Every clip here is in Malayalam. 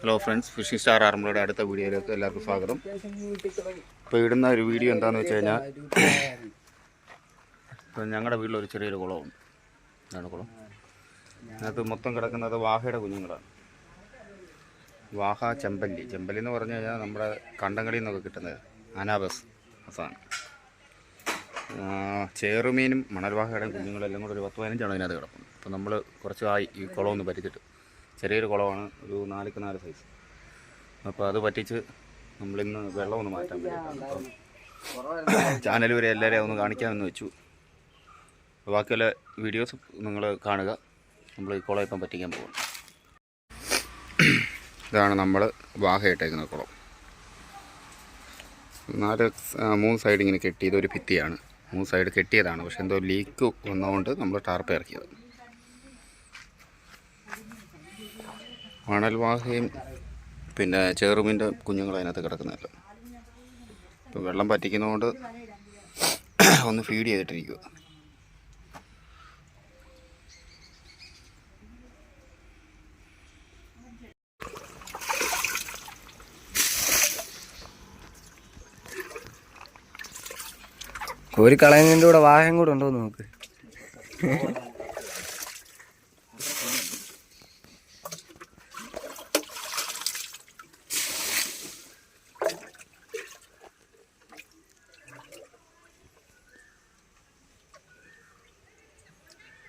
ഹലോ ഫ്രണ്ട്സ് ഫിഷിംഗ് സ്റ്റാർ ആർമയുടെ അടുത്ത വീഡിയോയിലേക്ക് എല്ലാവർക്കും സ്വാഗതം. ഇപ്പോൾ ഇടുന്ന ഒരു വീഡിയോ എന്താണെന്ന് വെച്ച് കഴിഞ്ഞാൽ ഇപ്പം ഞങ്ങളുടെ വീട്ടിലൊരു ചെറിയൊരു കുളമുണ്ട്. ഇതാണ് കുളം? അതിനകത്ത് മൊത്തം കിടക്കുന്നത് വാഹയുടെ കുഞ്ഞുങ്ങളാണ്. വാഹ ചെമ്പല്ലി. ചെമ്പല്ലി എന്ന് പറഞ്ഞു കഴിഞ്ഞാൽ നമ്മുടെ കണ്ടങ്ങളിൽ നിന്നൊക്കെ കിട്ടുന്നത് അനാബസ് അസാണ് ചേറുമീനും മണൽവാഹയുടെയും കുഞ്ഞുങ്ങളെല്ലാം കൂടെ ഒരു പത്ത് പതിനഞ്ചാണ് അതിനകത്ത് കിടക്കുന്നത് അപ്പോൾ നമ്മൾ കുറച്ചായി ഈ കുളമൊന്ന് പറ്റിച്ചിട്ട് ചെറിയൊരു കുളമാണ് ഒരു നാലിക്ക് നാല് സൈസ് അപ്പോൾ അത് പറ്റിച്ച് നമ്മളിന്ന് വെള്ളം ഒന്ന് മാറ്റാൻ അപ്പം ചാനൽ വരെ എല്ലാവരെയും ഒന്ന് കാണിക്കാമെന്ന് വെച്ചു. ബാക്കിയുള്ള വീഡിയോസ് നിങ്ങൾ കാണുക. നമ്മൾ ഈ കുളം ഇപ്പം പറ്റിക്കാൻ പോകും ഇതാണ് നമ്മൾ വാഹ ഇട്ടേക്കുന്ന കുളം. നാല് മൂന്ന് സൈഡ് ഇങ്ങനെ കെട്ടിയത് ഒരു ഭിത്തിയാണ്. മൂന്ന് സൈഡ് കെട്ടിയതാണ്. പക്ഷെ എന്തോ ലീക്ക് വന്നതുകൊണ്ട് നമ്മൾ ടാർപ്പ് ഇറക്കിയത്. മണൽവാഹയും പിന്നെ ചേറുമിന്റെ കുഞ്ഞുങ്ങൾ അതിനകത്ത് കിടക്കുന്നില്ല. ഇപ്പം വെള്ളം പറ്റിക്കുന്നതുകൊണ്ട് ഒന്ന് ഫീഡ് ചെയ്തിട്ടിരിക്കുക ഒരു കളയുന്നതിന്റെ കൂടെ വാഹനം കൂടെ ഉണ്ടോ നമുക്ക് നോക്ക്.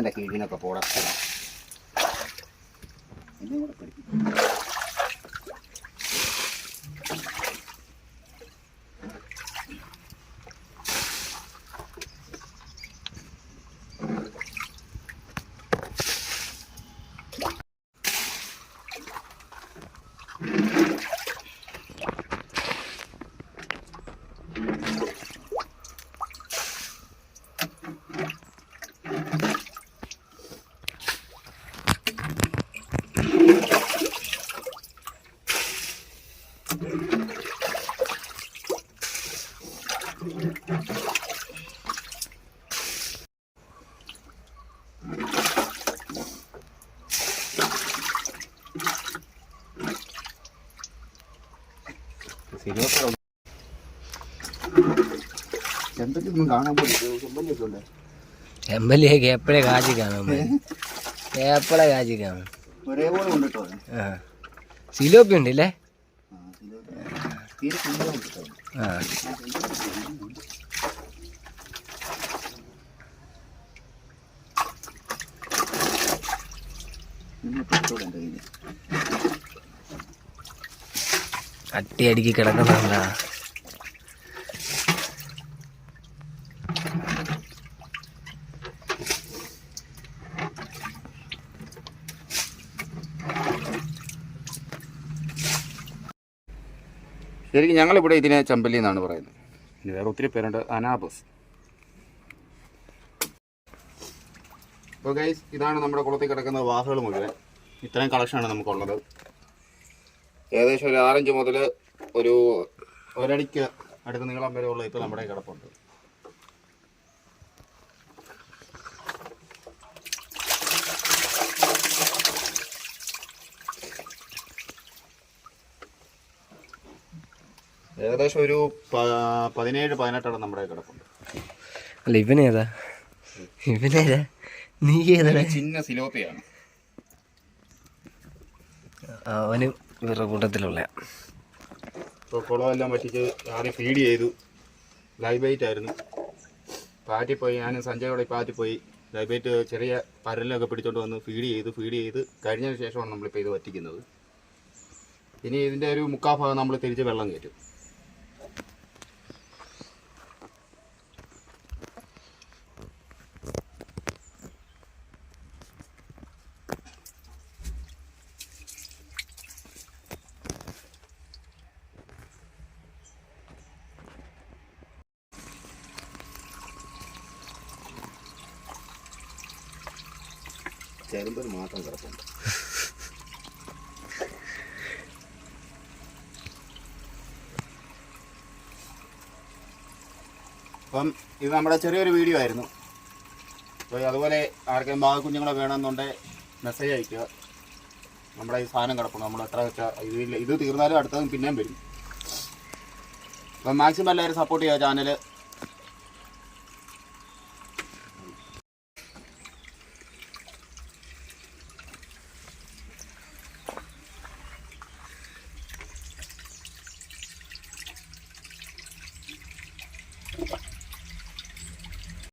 പോരുന്നതിന്റെ കീഴിനൊക്കെ പോടാം. എന്തൊക്കെ കാണാൻ പോലും എം എൽ എ എപ്പോഴേ കാച്ചി കാണാം എപ്പോഴേ കാച്ചി കാണും ഒരേപോലെ കൊണ്ടിട്ടോ ആ സിലോപ്പി ഉണ്ടല്ലേ തീരെ കുഞ്ഞുങ്ങൾ കിട്ടോ ആ നിങ്ങൾ പെട്ടോടെ എൻ്റെ കയ്യിൽ അട്ടി അടുക്കി കിടക്കുന്നുണ്ടാ ശരിക്കും ഞങ്ങളിവിടെ ഇതിനെ ചമ്പല്ലി എന്നാണ് പറയുന്നത്. ഇനി വേറെ ഒത്തിരി പേരുണ്ട്. അനാബസ്. അപ്പോൾ ഗൈസ് ഇതാണ് നമ്മുടെ കുളത്തിൽ കിടക്കുന്ന വാഹകൾ മുഴുവൻ. ഇത്രയും കളക്ഷനാണ് നമുക്കുള്ളത്. ഏകദേശം ഒരു ആറഞ്ച് മുതൽ ഒരു ഒരടിക്ക് അടുത്ത് നീളം വരെ ഉള്ള ഇപ്പോൾ നമ്മുടെ കിടപ്പുണ്ട്. ഏകദേശം ഒരു പ- പതിനേഴ് പതിനെട്ടാണ് നമ്മുടെ കിടപ്പുണ്ട്. അല്ല ഇവനേതാ ഇവനേതാ നീ ഏതാ? ചിന്ന സിലോപ്പിയാണ് അവന് ഇവരുടെ കൂട്ടത്തിലുള്ള കുളം എല്ലാം പറ്റിച്ച് ആദ്യം ഫീഡ് ചെയ്തു. ലൈവ് ബൈറ്റ് ആയിരുന്നു. പാറ്റിപ്പോയി ഞാനും സഞ്ജയോടെ പാറ്റിപ്പോയി. ലൈവ് ബൈറ്റ് ചെറിയ പരലൊക്കെ പിടിച്ചോണ്ട് വന്ന് ഫീഡ് ചെയ്ത് ഫീഡ് ചെയ്ത് കഴിഞ്ഞതിന് ശേഷമാണ് നമ്മളിപ്പോൾ ഇത് പറ്റിക്കുന്നത് ഇനി ഇതിന്റെ ഒരു മുക്കാൽ ഭാഗം നമ്മൾ തിരിച്ച് വെള്ളം കയറ്റും. ചെറുമ്പൽ മാത്രം കിടപ്പുണ്ട്. അപ്പം ഇത് നമ്മുടെ ചെറിയൊരു വീഡിയോ ആയിരുന്നു. അപ്പോൾ അതുപോലെ ആർക്കെങ്കിലും ഭാഗ കുഞ്ഞുങ്ങളെ വേണമെന്നുണ്ടെങ്കിൽ മെസ്സേജ് അയയ്ക്കുക. നമ്മുടെ ഈ സാധനം കിടപ്പുണ്ട്. നമ്മൾ എത്ര വെച്ചാൽ ഇത് ഇത് തീർന്നാലും അടുത്തതും പിന്നെയും വരും. അപ്പം മാക്സിമം എല്ലാവരും സപ്പോർട്ട് ചെയ്യുക ചാനൽ